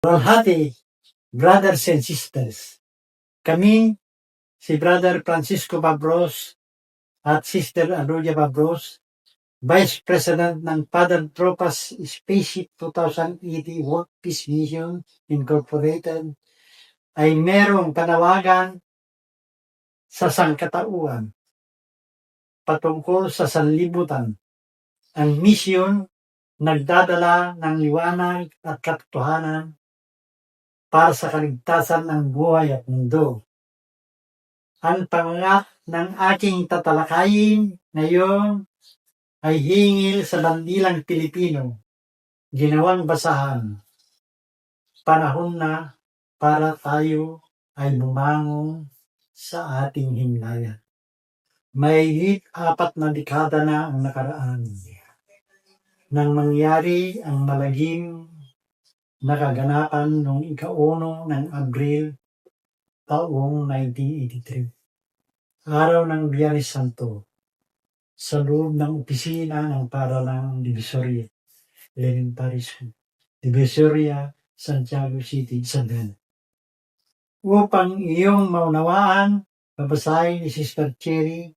Malhati, brothers and sisters. Kami, si Brother Francisco Pabros at Sister Alulia Pabros, Vice President ng Father Tropas Spaceship 2080 World Peace Mission Incorporated, ay merong panawagan sa sangkatauan patungkol sa sanlibutan. Ang misyon nagdadala ng liwanag at katotohanan para sa kaligtasan ng buhay at mundo. Ang pangat ng aking tatalakayin ngayon ay hingil sa bandilang Pilipino, ginawang basahan. Panahon na para tayo ay bumangon sa ating himlayan. May hit apat na dekada na ang nakaraan nang mangyari ang malagim na kaganapan noong ikauno ng Abril taong 1983. Araw ng Biyernes Santo sa loob ng opisina ng paralang Divisoria Elementary School, Divisoria, Santiago City, Isabela. Upang iyong maunawaan, babasahin ni Sister Cherry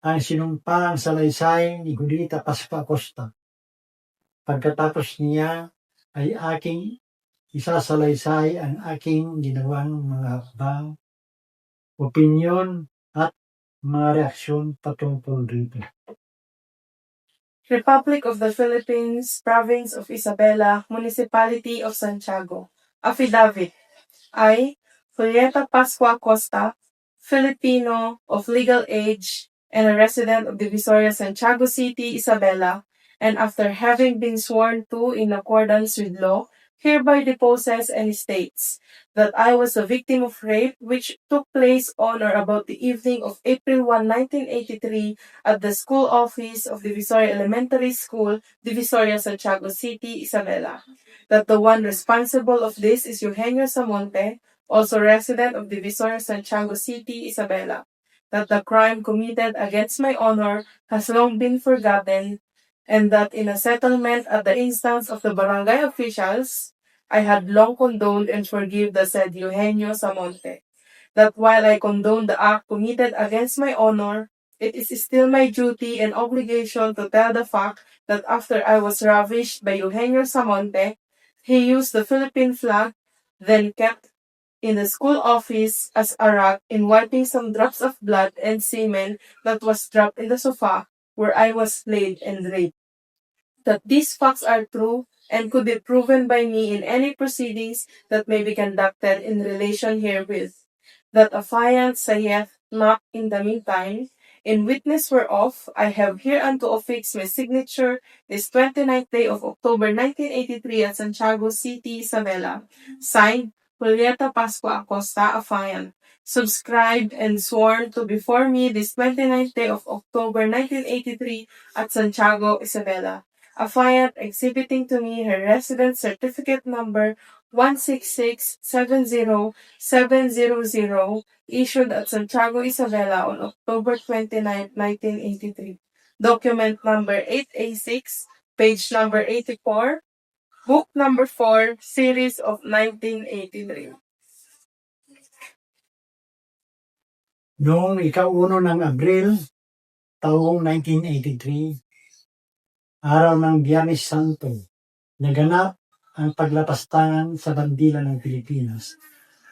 ang sinumpang salaysay ni Julita Pascua Acosta. Pagkatapos niya ay aking isasalaysay ang aking ginawang mga habang, opinyon at mga reaksyon patungkol rito. Republic of the Philippines, Province of Isabela, Municipality of Santiago. Affidavit. I, Julieta Pascua Costa, Filipino of legal age and a resident of Divisoria, Santiago City, Isabela, and after having been sworn to in accordance with law, hereby deposes and states that I was a victim of rape which took place on or about the evening of April 1, 1983 at the school office of Divisoria Elementary School, Divisoria, Santiago City, Isabela. That the one responsible of this is Eugenio Samonte, also resident of Divisoria, Santiago City, Isabela. That the crime committed against my honor has long been forgotten and that in a settlement at the instance of the barangay officials, I had long condoned and forgive the said Eugenio Samonte. That while I condone the act committed against my honor, it is still my duty and obligation to tell the fact that after I was ravished by Eugenio Samonte, he used the Philippine flag, then kept in the school office as a rag in wiping some drops of blood and semen that was dropped in the sofa where I was laid and raped. That these facts are true and could be proven by me in any proceedings that may be conducted in relation herewith. That affiant saith not in the meantime, in witness whereof I have hereunto affixed my signature this 29th day of October 1983 at Santiago City, Isabela. Signed, Julieta Pascua Acosta, affiant. Subscribed and sworn to before me this 29th day of October 1983 at Santiago, Isabela. Affiant exhibiting to me her residence certificate number 166-70700 issued at Santiago, Isabela on October 29, 1983. Document number 8A6, page number 84, book number 4, series of 1983. Noong ikauno ng Abril, taong 1983, araw ng Biyernes Santo, naganap ang paglapastangan sa bandila ng Pilipinas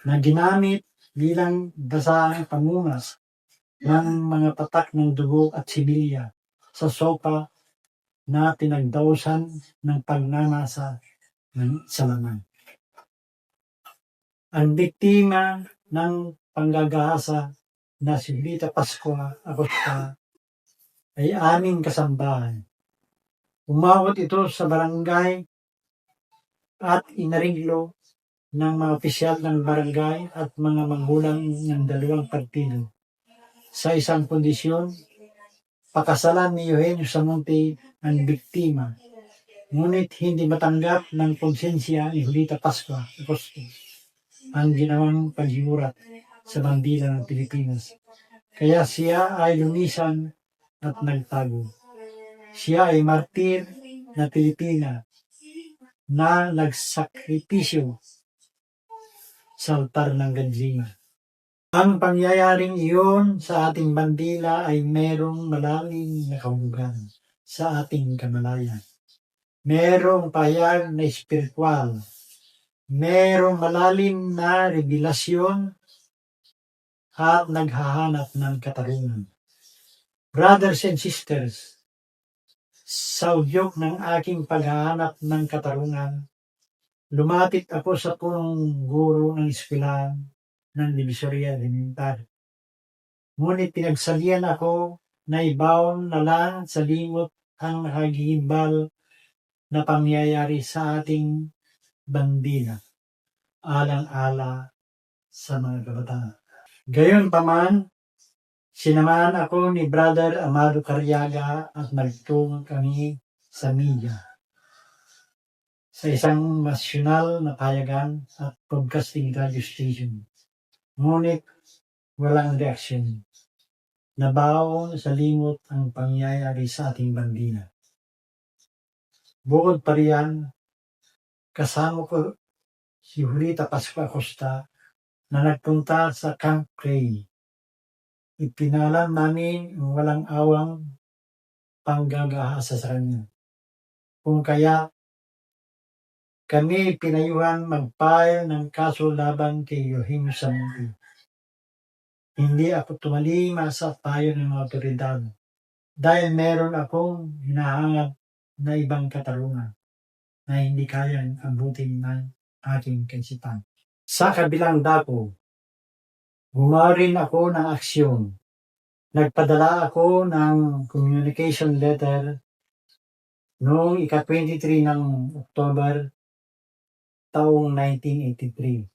na ginamit bilang basaang pamunas ng mga patak ng dugo at sibilya sa sopa na tinagdausan ng pagnanasa ng salaman. Ang biktima ng panggagahasa na si Lita Pascua Acosta ay aming kasambahan. Umawat ito sa barangay at inariglo ng mga opisyal ng barangay at mga magulang ng dalawang partido. Sa isang kondisyon, pakasalan ni Eugenio Samonte ang biktima, ngunit hindi matanggap ng konsensya ni Julita Pascua Acosta ang ginawang paghimurat sa bandila ng Pilipinas. Kaya siya ay lumisan at nagtago. Siya ay martir na Pilipina na nagsakripisyo sa altar ng ganjinga. Ang pangyayaring iyon sa ating bandila ay merong malalim na kahulugan sa ating kamalayan. Merong payag na espiritual. Merong malalim na revelasyon at naghahanap ng katarungan. Brothers and sisters, sa udyok ng aking paghahanap ng katarungan, lumapit ako sa punong guro ng eskwelahan ng Divisoria Elemental. Ngunit pinagsalian ako na ibaon na lang sa limot ang nakagigimbal na pangyayari sa ating bandila, alang-ala sa mga kabataan. Gayon pa man, sinamahan ako ni Brother Amado Carriaga at nagtungo kami sa media sa isang nasyonal na payagan at broadcasting radio station. Ngunit walang reaksyon. Nabaon sa limot ang pangyayari sa ating bandila. Bukod pa riyan, kasama ko si Julita Pascua Acosta na nagpunta sa Camp Cray. Ipinalam namin ang walang awang panggagahasa sa kanya. Kung kaya, kami pinayuhan mag-file ng kaso laban kay Eugenio Samuel. Hindi ako tumalima sa payo ng mga otoridad dahil meron akong hinahangad na ibang katarungan na hindi kayang abutin ng aking kaisipan. Sa kabilang dako, gumawa rin ako ng aksyon. Nagpadala ako ng communication letter noong ika-23 ng October taong 1983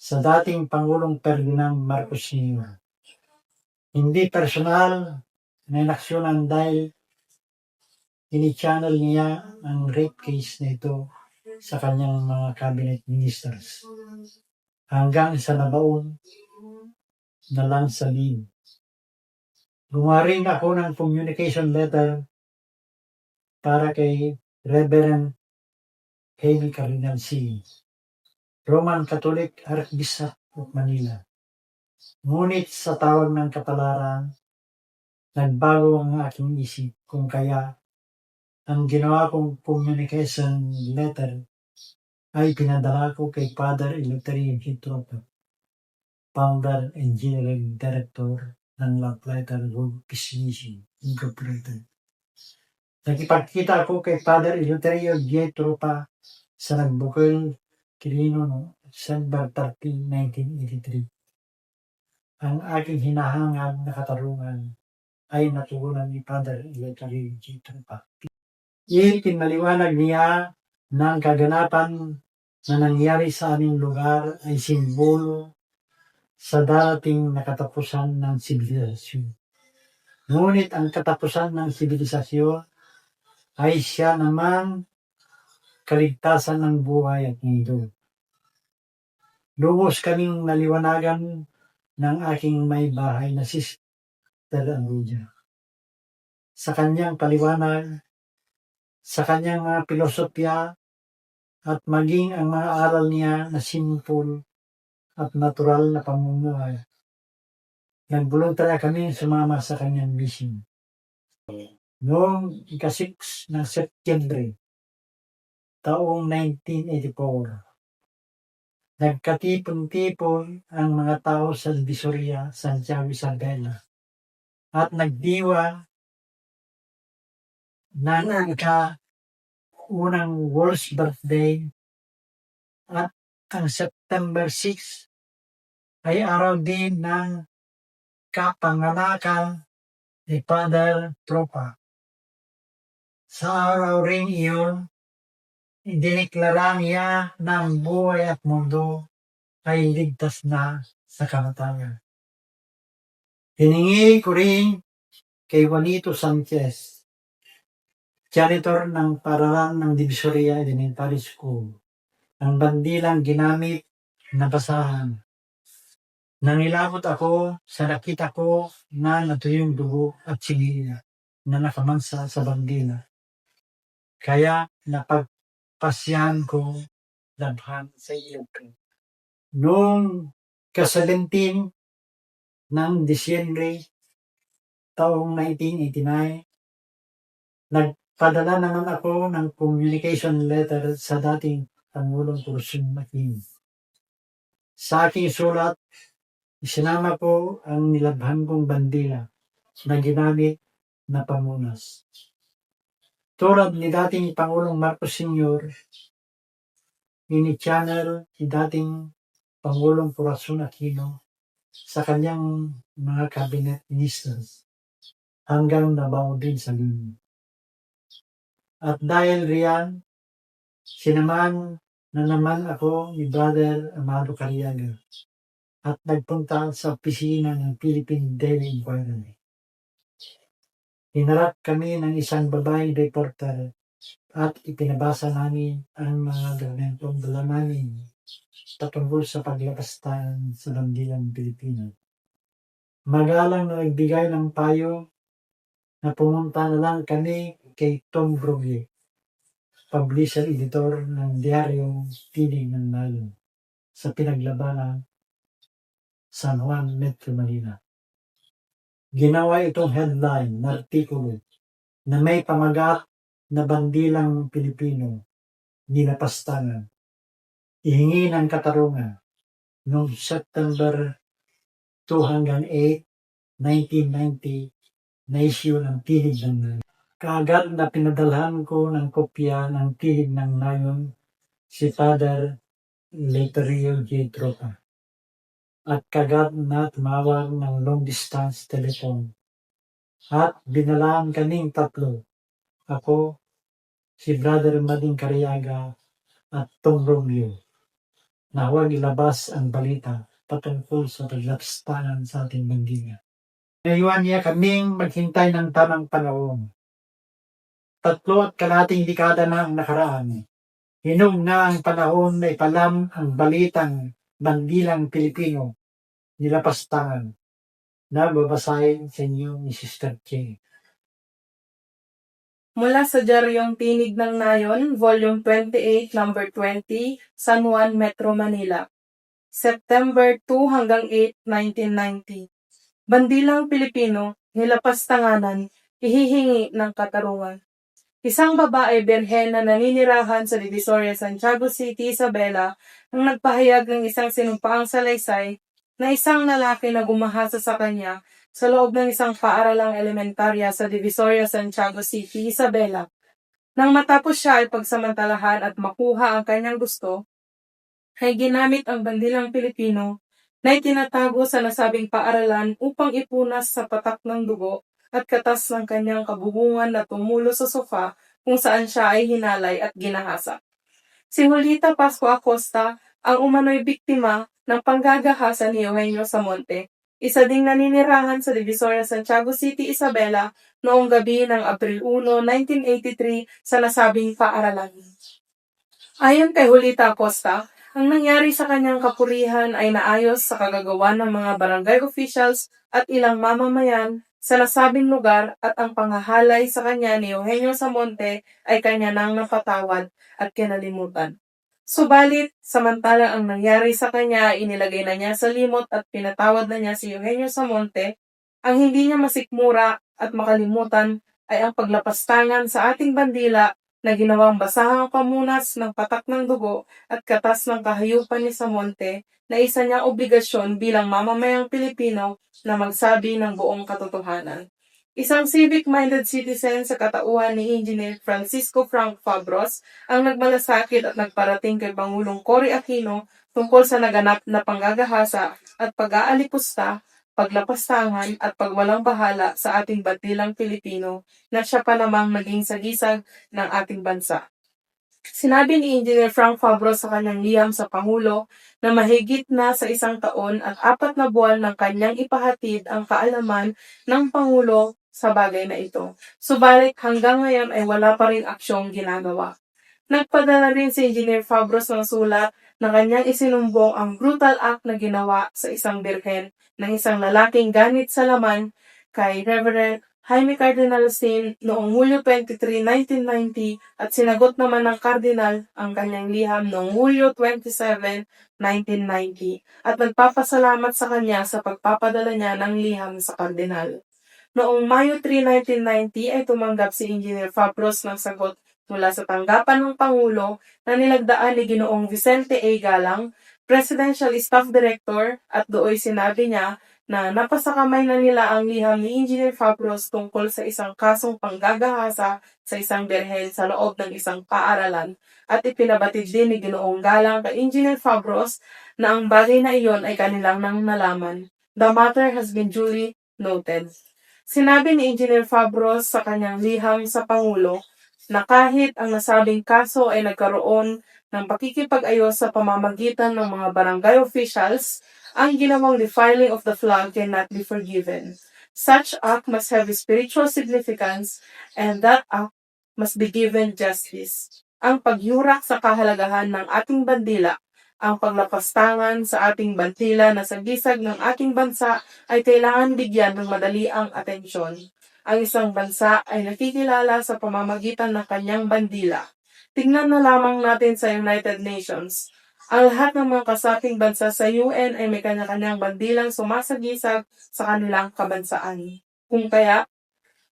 sa dating Pangulong Ferdinand Marcos Sr. Hindi personal na inaksyonan dahil ini-channel niya ang rape case na ito sa kanyang mga cabinet ministers hanggang sa nabaon na lang sa lead. Gumawa rin ako ng communication letter para kay Reverend Haley Cardinal C. Roman Catholic Archbishop of Manila. Ngunit sa tawag ng kapalaran, nagbago ang aking isip kung kaya ang ginawa kong communication letter ay pinadala ko kay Father Eleuterio Hitropa, Founder and General Director ng Lamplighter Road Business Incorporated. Nakipagkita ako kay Father Eleuterio Gietropa sa Nagbukal, Quirino no December 13, 1983. Ang aking hinahangad na katarungan ay natugunan ni Father Eleuterio Gietropa. Itinaliwanag niya na ang kaganapan na nangyari sa aming lugar ay simbolo sa darating na katapusan ng sibilisasyon. Ngunit ang katapusan ng sibilisasyon ay siya naman kaligtasan ng buhay at mundo. Lubos kaming naliwanagan ng aking may bahay na si Sister Amelia. Sa kanyang paliwanag, sa kanyang mga pilosopya at maging ang mga aral niya na simple at natural na pamumuhay. Nagboluntarya kami sumama sa kanyang mission. Noong ika-6 ng Setyembre, taong 1984, nagkatipon-tipon ang mga tao sa Divisoria, Santiago Isabela at nagdiwa ng ika unang world's birthday at ang September 6 ay araw din ng kapanganakan ni Father Tropa. Sa araw rin iyon, idiniklara niya ang buhay at mundo ay ligtas na sa kamatayan. Hiningi ko rin kay Juanito Sanchez, janitor ng paralan ng Divisoria Elementary School, ang bandilang ginamit na basahan. Nangilabot ako sa nakita ko na natuyong dugo at sinila na nakamansa sa bandila. Kaya napagpasyan ko labhan sa iyo. Noong ka-17 ng Disyembre taong 1989, nagpadala naman ako ng communication letter sa dating Pangulong Corazon Aquino. Sa aking sulat, isinama ko ang nilabhan kong bandila na ginamit na pamunas. Tulad ni dating Pangulong Marcos Sr., ini-channel ni dating Pangulong Corazon Aquino sa kanyang mga cabinet ministers hanggang nabaw din sa lunya. At dahil riyan, sinamahan na naman ako ni Brother Amado Cariaga at nagpunta sa opisina ng Philippine Daily Inquirer. Hinarap kami ng isang babaeng reporter at ipinabasa namin ang mga dokumentong dala namin patungkol sa paglabastan sa bandilang Pilipino. Magalang na nagbigay ng payo na pumunta na lang kami kay Tom Broglie, publisher editor ng diaryong Tinig ng Nayon sa pinaglabanang San Juan, Metro Manila. Ginawa itong headline na artikulo na may pamagat na bandilang Pilipino nilapastangan. Ihingi ng katarungan noong September 2 hanggang 8, 1990 na issue ng Tinig ng Nayon. Kaagad na pinadalhan ko ng kopya ng Tinig ng Nayon si Father Leterio J. Tropa at kagad na tumawag ng long distance telephone at binalaan kaming tatlo ako, si Brother Mading Cariaga at Tom Romeo na huwag ilabas ang balita patungkol sa paglapastangan sa ating bandila. Naiwan niya kaming maghintay ng tamang panahon. Tatlo at kalating dekada na ang nakaraan. Hinog na ang panahon na ipalam ang balitang bandilang Pilipino nilapastangan na babasahin sa inyo ni Sister King. Mula sa Diaryong Tinig ng Nayon, Volume 28, Number 20, San Juan, Metro Manila. September 2 hanggang 8, 1990. Bandilang Pilipino, nilapastanganan, ihihingi ng katarungan. Isang babae berhen na naninirahan sa Divisoria, Santiago City, Isabela, ang nagpahayag ng isang sinumpaang salaysay na isang lalaki na gumahasa sa kanya sa loob ng isang paaralang elementarya sa Divisoria, Santiago City, Isabela. Nang matapos siya ay pagsamantalahan at makuha ang kanyang gusto, ay ginamit ang bandilang Pilipino na itinatago sa nasabing paaralan upang ipunas sa patak ng dugo at katas ng kanyang kabubungan na tumulo sa sofa kung saan siya ay hinalay at ginahasa. Si Julita Pasco Acosta ang umano'y biktima ng panggagahasa ni Eugenio Samonte, isa ding naninirahan sa Divisoria, Santiago City, Isabela noong gabi ng Abril 1, 1983 sa nasabing paaralan. Ayon kay Julita Acosta, ang nangyari sa kanyang kapurihan ay naayos sa kagagawa ng mga barangay officials at ilang mamamayan sa nasabing lugar at ang panghahalay sa kanya ni Eugenio Samonte ay kanya nang napatawad at kinalimutan. Subalit, samantala ang nangyari sa kanya ay inilagay na niya sa limot at pinatawad na niya si Eugenio Samonte, ang hindi niya masikmura at makalimutan ay ang paglapastangan sa ating bandila na ginawang basahang pamunas ng patak ng dugo at katas ng kahayupan ni Samonte na isa niyang obligasyon bilang mamamayang Pilipino na magsabi ng buong katotohanan. Isang civic-minded citizen sa katauhan ni Engineer Francisco Frank Fabros ang nagmalasakit at nagparating kay Pangulong Cory Aquino tungkol sa naganap na panggagahasa at pag-aalipusta, paglapastangan at pagwalang bahala sa ating batilang Pilipino na siya pa namang naging sagisag ng ating bansa. Sinabi ni Engineer Frank Fabros sa kanyang liyam sa Pangulo na mahigit na sa isang taon at apat na buwan ng kanyang ipahatid ang kaalaman ng Pangulo sa bagay na ito. Subalit hanggang ngayon ay wala pa rin aksyong ginagawa. Nagpadala rin si Engineer Fabros ng sulat na kanyang isinumbong ang brutal act na ginawa sa isang birhen ng isang lalaking ganit sa laman kay Reverend Jaime Cardinal Sin noong Hulyo 23, 1990 at sinagot naman ng Cardinal ang kanyang liham noong Hulyo 27, 1990 at nagpapasalamat sa kanya sa pagpapadala niya ng liham sa Cardinal. Noong Mayo 3, 1990 ay tumanggap si Engineer Fabros ng sagot mula sa tanggapan ng Pangulo na nilagdaan ni Ginoong Vicente A. Galang, Presidential Staff Director at dooy sinabi niya na napasakamay na nila ang liham ni Engineer Fabros tungkol sa isang kasong panggagahasa sa isang berhen sa loob ng isang paaralan at ipinabatid din ni Ginoong Galang kay Engineer Fabros na ang bagay na iyon ay kanilang nang nalaman. The matter has been duly noted. Sinabi ni Engineer Fabros sa kanyang liham sa Pangulo na kahit ang nasabing kaso ay nagkaroon ng pakikipag-ayos sa pamamagitan ng mga barangay officials, ang ginawang defiling of the flag cannot be forgiven. Such act must have spiritual significance and that act must be given justice. Ang pagyurak sa kahalagahan ng ating bandila, ang paglapastangan sa ating bantila na sa gisag ng ating bansa ay kailangan bigyan ng madaliang atensyon. Ang isang bansa ay nakikilala sa pamamagitan ng kanyang bandila. Tingnan na lamang natin sa United Nations. Ang lahat ng mga kasaping bansa sa UN ay may kanya-kanyang bandilang sumasagisag sa kanilang kabansaan. Kung kaya, ang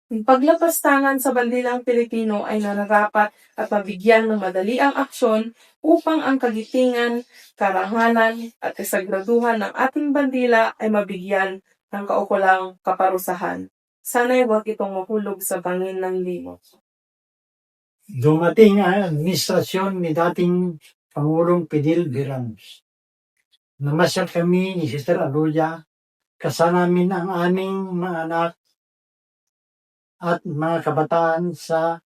paglapastangan sa bandilang Pilipino ay nararapat at mabigyan ng madaliang aksyon upang ang kagitingan, karangalan at kasagraduhan ng ating bandila ay mabigyan ng kaukulang kaparusahan. Sana'y huwag itong mahulog sa bangin ng limot. Dumating ang administrasyon ni dating Pangulong Pidil Birams. Namasyal kami ni Sister Aluya, kasanamin ang aming mga anak at mga kabataan sa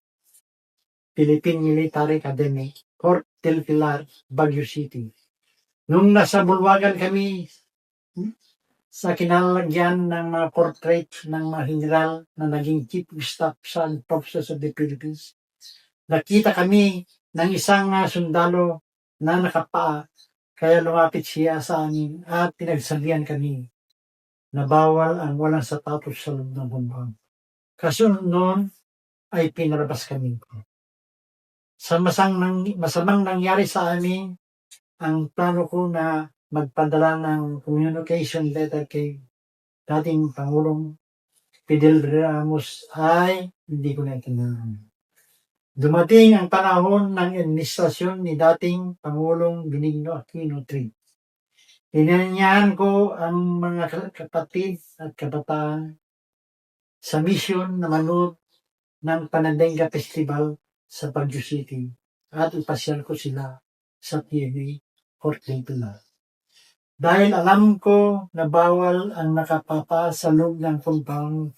Philippine Military Academy, Fort Del Pilar, Baguio City. Nung nasa Bulwagan kami, hmm, sa kinalagyan ng mga portrait ng mga general na naging chief of staff sa Forces of the Philippines, nakita kami ng isang ah, sundalo na nakapaa. Kaya lumapit siya sa amin at pinagsabihan kami na bawal ang walang sapatos sa loob ng bumbang. Kasunod noon ay pinarabas kami. Sa masang nang, masamang nangyari sa amin, ang plano ko na magpadala ng communication letter kay dating Pangulong Fidel Ramos ay hindi ko na itinanong. Dumating ang panahon ng administrasyon ni dating Pangulong Benigno Aquino III. Inanyahan ko ang mga kapatid at kabataan sa misyon na manood ng Panandenga Festival sa Baguio City at ipasyal ko sila sa Fort Del Pilar. Dahil alam ko na bawal ang nakapapa ng compound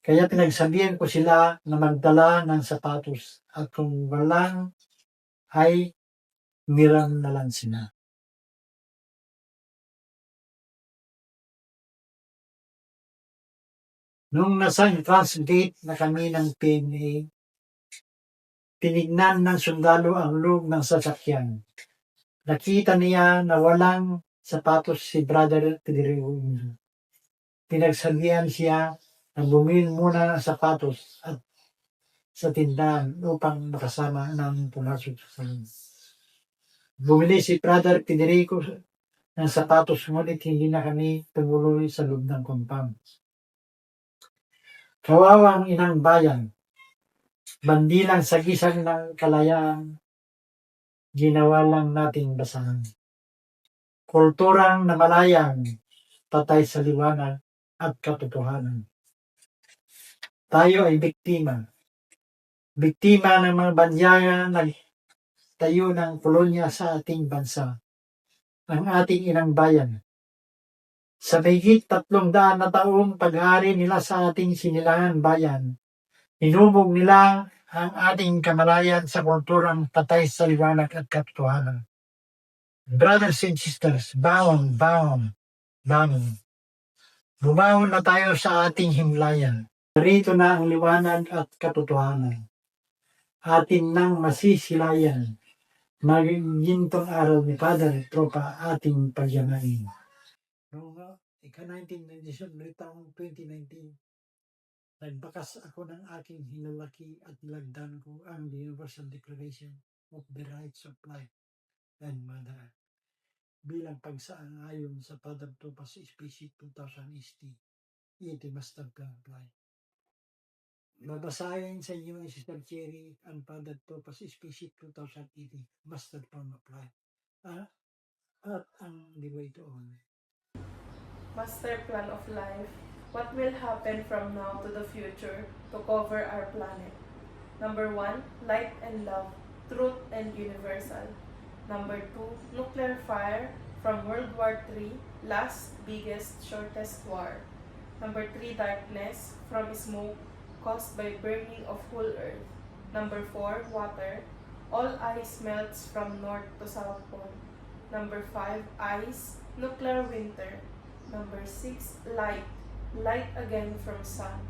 kaya pinagsabihan ko sila na magdala ng sapatos at kung walang ay miram na lang sila. Nung nasa entrance gate na kami ng PNA, tinignan ng sundalo ang loob ng sasakyan. Nakita niya na walang sapatos si Brother Pedro. Pinagsabihan siya na bumili muna ng sapatos at sa tindahan upang makasama namin pumasok sa. Bumili si Brother Federico ng sapatos ngunit hindi na kami tumuloy sa loob ng compound. Kawawang inang bayan, bandilang sa gisag ng kalayaan, ginawa lang nating basahan. Kulturang namalayang, patay sa liwanag at katotohanan. Tayo ay biktima. Biktima ng mga banyaga na tayo ng kolonya sa ating bansa, ang ating inang bayan. Sa mahigit tatlong daan na taong paghari nila sa ating sinilangan bayan, inubog nila ang ating kamalayan sa kulturang patay sa liwanag at katotohanan. Brothers and sisters, bawang, bawang, bawang. Bumangon na tayo sa ating himlayan. Narito na ang liwanag at katotohanan. Atin nang masisilayan. Magintong araw ni Father Tropa ating pagyamanin. Noong uh, ika-1997, noong taong 2019, Nagbakas ako ng aking hinalaki at nilagdan ko ang Universal Declaration of the Rights of Life and Mother bilang pagsaayon sa Padam Tupas Species 2000 ST. Iti Master Plan Plan. Babasahin sa inyo ni Sister Cherry ang Padam Tupas Species 2080 Master Plan. Ah, at ang liway doon. Master plan of life. What will happen from now to the future to cover our planet? Number one, light and love, truth and universal. Number two, nuclear fire from World War III, last, biggest, shortest war. Number three, darkness from smoke caused by burning of whole earth. Number four, water. All ice melts from north to south pole. Number five, ice, nuclear winter. Number six, light, light again from sun.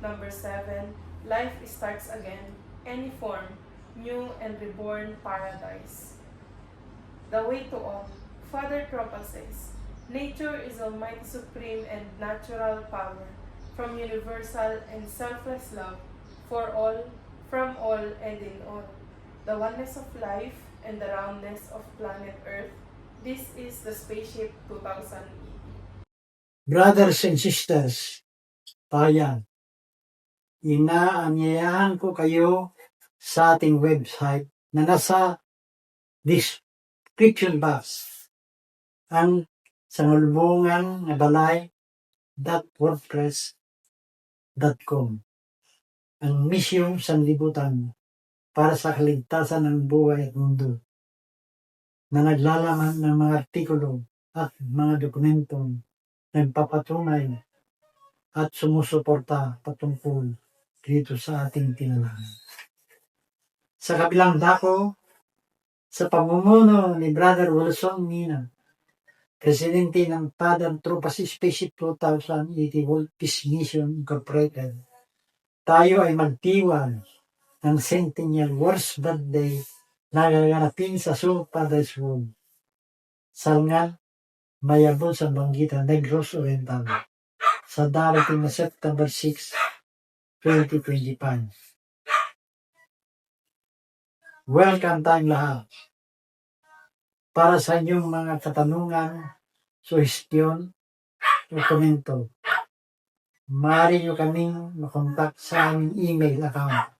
Number seven, life starts again, any form, new and reborn paradise. The way to all. Father Tropa says, Nature is Almighty Supreme and natural power, from universal and selfless love, for all, from all, and in all. The oneness of life and the roundness of planet Earth. This is the Spaceship 2080. Brothers and sisters, bayan, inaanyayahan ko kayo sa ating website na nasa description box. Ang sangulbungan nga balay wordpress.com ang misyong sanlibutan para sa kaligtasan ng buhay at mundo na naglalaman ng mga artikulo at mga dokumentong nagpapatunay at sumusuporta patungkol dito sa ating tinulanan. Sa kabilang dako, sa pamumuno ni Brother Wilson Mina, Presidente ng Padang Tropas Spaceship 2080 World Peace Mission Incorporated, tayo ay magtiwan ng Centennial Wars Birthday na gaganapin sa Soul Paradise World. Mayabot sa Banggita Negros Oriental sa darating na September 6, 2025. Welcome tayong lahat. Para sa inyong mga katanungan, suhestyon, o komento, maaari nyo kaming makontak sa aming email account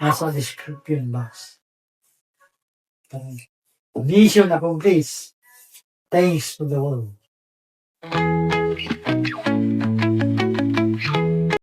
nasa description box. Mission accomplished. Thanks to the world.